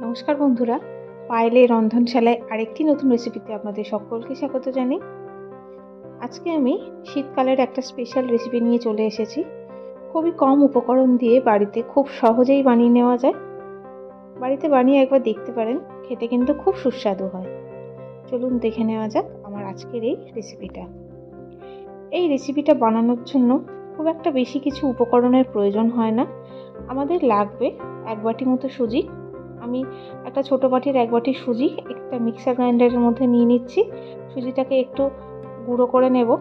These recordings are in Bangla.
নমস্কার বন্ধুরা পায়েলে রন্ধনশালায় আরেকটি নতুন রেসিপিতে আপনাদের সকলকে স্বাগত জানাই। আজকে আমি শীতকালের একটা স্পেশাল রেসিপি নিয়ে চলে এসেছি। খুবই কম উপকরণ দিয়ে বাড়িতে খুব সহজেই বানিয়ে নেওয়া যায়। বাড়িতে বানিয়ে একবার দেখতে পারেন, খেতে কিন্তু খুব সুস্বাদু হয়। চলুন দেখে নেওয়া যাক আমার আজকের এই রেসিপিটা এই রেসিপিটা বানানোর জন্য খুব একটা বেশি কিছু উপকরণের প্রয়োজন হয় না। আমাদের লাগবে এক বাটি মতো সুজি আমি একটা ছোটো বাটির এক বাটি সুজি, একটা মিক্সার গ্রাইন্ডারের মধ্যে নিয়ে নিচ্ছি। সুজিটাকে একটু গুঁড়ো করে নেব।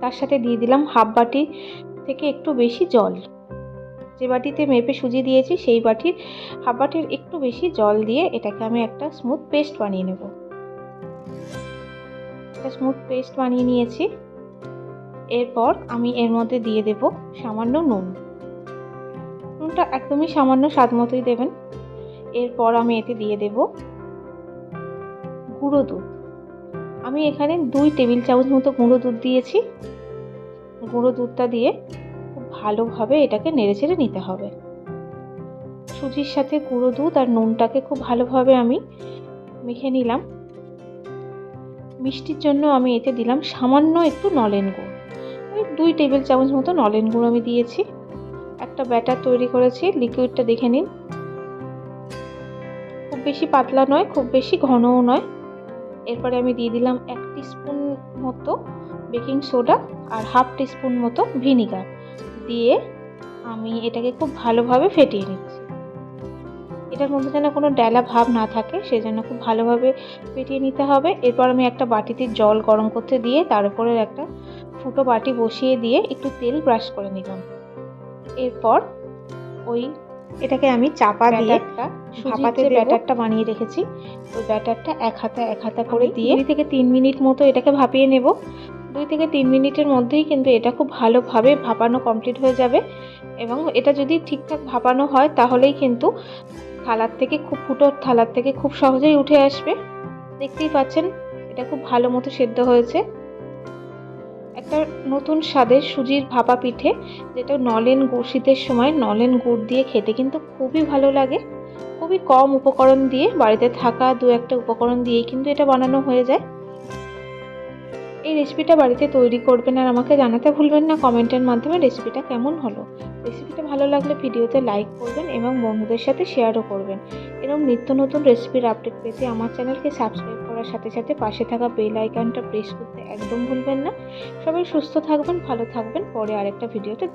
তার সাথে দিয়ে দিলাম হাফ বাটি থেকে একটু বেশি জল। যে বাটিতে মেপে সুজি দিয়েছি, সেই বাটির হাফ বাটির একটু বেশি জল দিয়ে এটাকে আমি একটা স্মুথ পেস্ট বানিয়ে নেব। একটা স্মুথ পেস্ট বানিয়ে নিয়েছি। এরপর আমি এর মধ্যে দিয়ে দেব সামান্য নুন। নুনটা একদমই সামান্য স্বাদ মতোই দেবেন। এরপর আমি এতে দিয়ে দেব গুঁড়ো দুধ। আমি এখানে দুই টেবিল চামচ মতো গুঁড়ো দুধ দিয়েছি। গুঁড়ো দুধটা দিয়ে খুব ভালোভাবে এটাকে নেড়েচেড়ে নিতে হবে। সুজির সাথে গুঁড়ো দুধ আর নুনটাকে খুব ভালোভাবে আমি মেখে নিলাম। মিষ্টির জন্য আমি এতে দিলাম সামান্য একটু নলেন গুড়। ওই দুই টেবিল চামচ মতো নলেন গুঁড়ো আমি দিয়েছি। একটা ব্যাটার তৈরি করেছি লিকুইডটা দেখে নিন। বেশি পাতলা নয়, খুব বেশি ঘনও নয়। এরপরে আমি দিয়ে দিলাম এক স্পুন মতো বেকিং সোডা আর হাফ টিস্পুন মতো ভিনিগার। দিয়ে আমি এটাকে খুব ভালোভাবে ফেটিয়ে নিচ্ছি। এটার মধ্যে যেন কোনো ডেলা ভাব না থাকে, সেজন্য খুব ভালোভাবে ফেটিয়ে নিতে হবে। এরপর আমি একটা বাটিতে জল গরম করতে দিয়ে তার উপরে একটা ফুটো বাটি বসিয়ে দিয়ে একটু তেল ব্রাশ করে নিলাম। এরপর ওই এটাকে আমি চাপা দিয়ে ভাপাতে ব্যাটারটা বানিয়ে রেখেছি ওই ব্যাটারটা এক হাতা এক হাতা করে দিয়ে দুই থেকে তিন মিনিট মতো এটাকে ভাপিয়ে নেব। দুই থেকে তিন মিনিটের মধ্যেই কিন্তু এটা খুব ভালোভাবে ভাপানো কমপ্লিট হয়ে যাবে এবং এটা যদি ঠিকঠাক ভাপানো হয় তাহলেই কিন্তু থালার থেকে খুব ফুটো থালার থেকে খুব সহজেই উঠে আসবে। দেখতেই পাচ্ছেন এটা খুব ভালো মতো সেদ্ধ হয়েছে। একটা নতুন স্বাদের সুজির ভাপা পিঠে, যেটা নলেন গুড় শীতের সময় নলেন গুড় দিয়ে খেতে কিন্তু খুবই ভালো লাগে। খুবই কম উপকরণ দিয়ে, বাড়িতে থাকা দু একটা উপকরণ দিয়েই কিন্তু এটা বানানো হয়ে যায়। এই রেসিপিটা বাড়িতে তৈরি করবেন আর আমাকে জানাতে ভুলবেন না, কমেন্টের মাধ্যমে রেসিপিটা কেমন হলো। রেসিপিটা ভালো লাগলে ভিডিওতে লাইক করবেন এবং বন্ধুদের সাথে শেয়ারও করবেন। এরকম নিত্য নতুন রেসিপির আপডেট পেতে আমার চ্যানেলকে সাবস্ক্রাইব করার সাথে সাথে পাশে থাকা বেল আইকনটা প্রেস করতে একদম ভুলবেন না। সবাই সুস্থ থাকবেন, ভালো থাকবেন। পরে আরেকটা ভিডিওতে